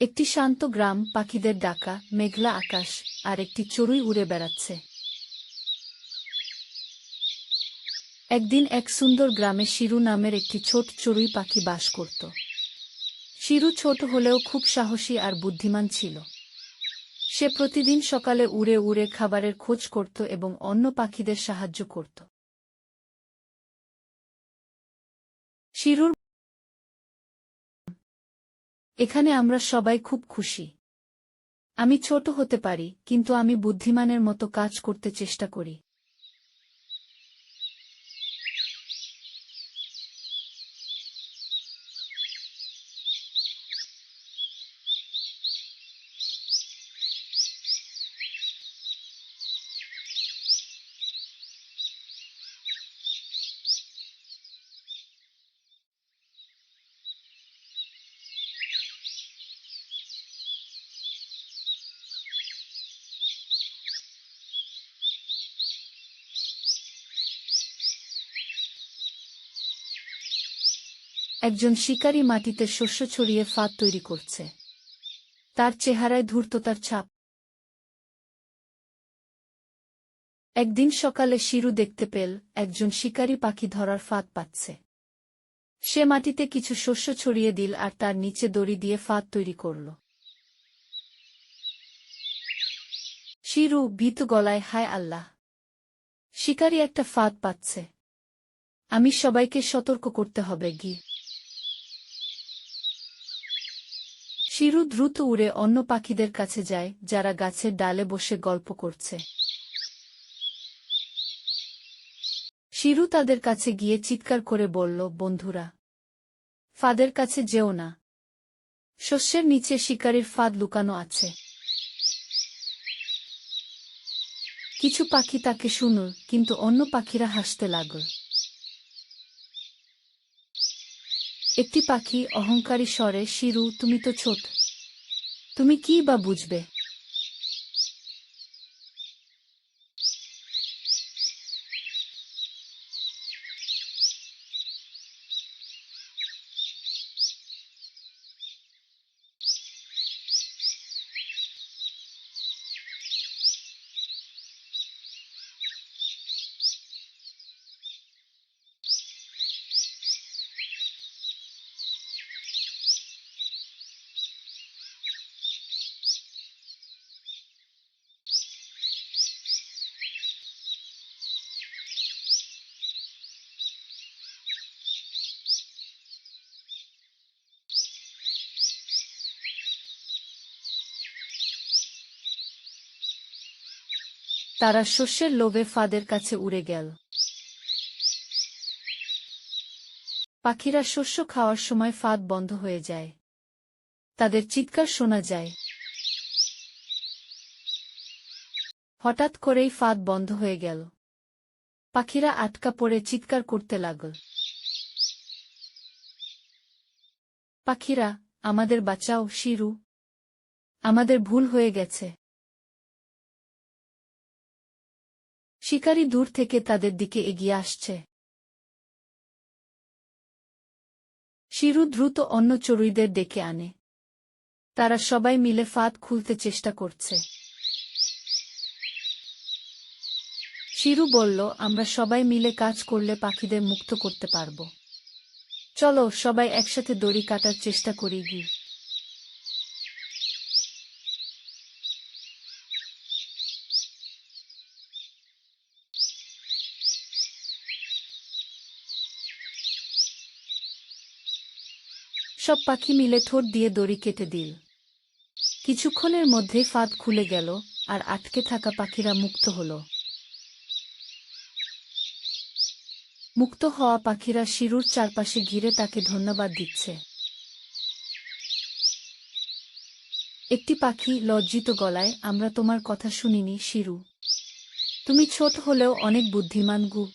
একটি শান্ত গ্রাম, পাখিদের ডাকা, মেঘলা আকাশ, আর একটি চড়ুই উড়ে বেড়াচ্ছে। একদিন এক সুন্দর গ্রামে শিরু নামের একটি ছোট চড়ুই পাখি বাস করত। শিরু ছোট হলেও খুব সাহসী আর বুদ্ধিমান ছিল। সে প্রতিদিন সকালে উড়ে উড়ে খাবারের খোঁজ করত এবং অন্য পাখিদের সাহায্য করত। শিরুর এখানে আমরা সবাই খুব খুশি। আমি ছোট হতে পারি, কিন্তু আমি বুদ্ধিমানের মতো কাজ করতে চেষ্টা করি। একজন শিকারী মাটিতে শস্য ছড়িয়ে ফাঁদ তৈরি করছে। তার চেহারায় ধূর্ততার ছাপ। একদিন সকালে শিরু দেখতে পেল, একজন শিকারী পাখি ধরার ফাঁদ পাচ্ছে। সে মাটিতে কিছু শস্য ছড়িয়ে দিল আর তার নিচে দড়ি দিয়ে ফাঁদ তৈরি করল। শিরু ভীত গলায়, হায় আল্লাহ! শিকারী একটা ফাঁদ পাচ্ছে। আমি সবাইকে সতর্ক করতে হবে গি শিরু দ্রুত উড়ে অন্য পাখিদের কাছে যায়, যারা গাছের ডালে বসে গল্প করছে। শিরু তাদের কাছে গিয়ে চিৎকার করে বলল, বন্ধুরা, ফাদের কাছে যেও না। শস্যের নিচে শিকারীর ফাঁদ লুকানো আছে। কিছু পাখি তাকে শুনুল কিন্তু অন্য পাখিরা হাসতে লাগল। একটি পাখি অহংকারী স্বরে শিরু তুমি তো ছোট। তুমি কি বা বুঝবে? তারা শস্যের লোভে ফাঁদের কাছে উড়ে গেল। পাখিরা শস্য খাওয়ার সময় ফাঁদ বন্ধ হয়ে যায়। তাদের চিৎকার শোনা যায়। হঠাৎ করেই ফাঁদ বন্ধ হয়ে গেল। পাখিরা আটকা পড়ে চিৎকার করতে লাগল। পাখিরা, আমাদের বাঁচাও, শিরু। আমাদের ভুল হয়ে গেছে। শিকারী দূর থেকে তাদের দিকে এগিয়ে আসছে। শিরু দ্রুত অন্য চড়ুইদের ডেকে আনে। তারা সবাই মিলে ফাঁদ খুলতে চেষ্টা করছে। শিরু বলল, আমরা সবাই মিলে কাজ করলে পাখিদের মুক্ত করতে পারব। চলো সবাই একসাথে দড়ি কাটার চেষ্টা করি গি সব পাখি মিলে ঠোঁট দিয়ে দড়ি কেটে দিল। কিছুক্ষণের মধ্যে ফাঁদ খুলে গেল আর আটকে থাকা পাখিরা মুক্ত হল। মুক্ত হওয়া পাখিরা শিরুর চারপাশে ঘিরে তাকে ধন্যবাদ দিচ্ছে। একটি পাখি লজ্জিত গলায়, আমরা তোমার কথা শুনিনি, শিরু। তুমি ছোট হলেও অনেক বুদ্ধিমান গু।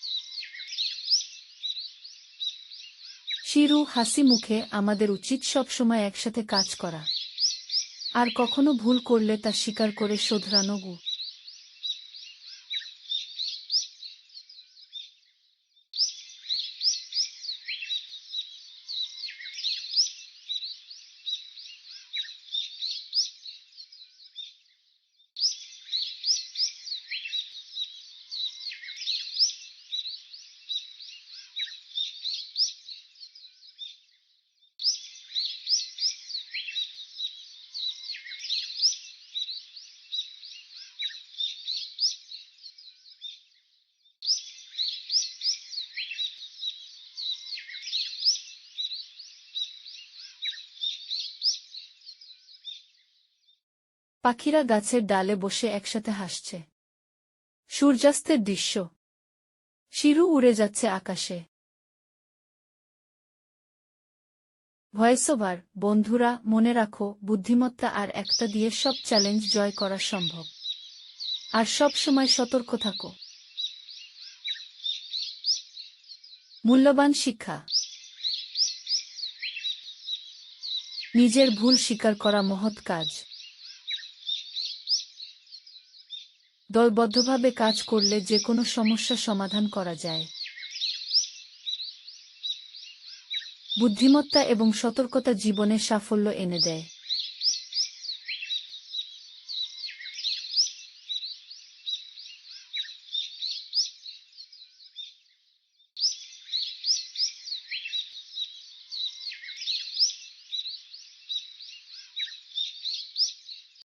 শিরু হাসি মুখে আমাদের উচিত সবসময় একসাথে কাজ করা। আর কখনো ভুল করলে তা স্বীকার করে শোধরানো গু। পাখিরা গাছের ডালে বসে একসাথে হাসছে। সূর্যাস্তের দৃশ্য। শিরু উড়ে যাচ্ছে আকাশে। ভয়েসওভার বন্ধুরা, মনে রাখো, বুদ্ধিমত্তা আর একটা দিয়ে সব চ্যালেঞ্জ জয় করা সম্ভব। আর সব সময় সতর্ক থাকো। মূল্যবান শিক্ষা। নিজের ভুল স্বীকার করা মহৎ কাজ। দলবদ্ধভাবে কাজ করলে যে কোনো সমস্যা সমাধান করা যায়। বুদ্ধিমত্তা এবং সতর্কতা জীবনে সাফল্য এনে দেয়।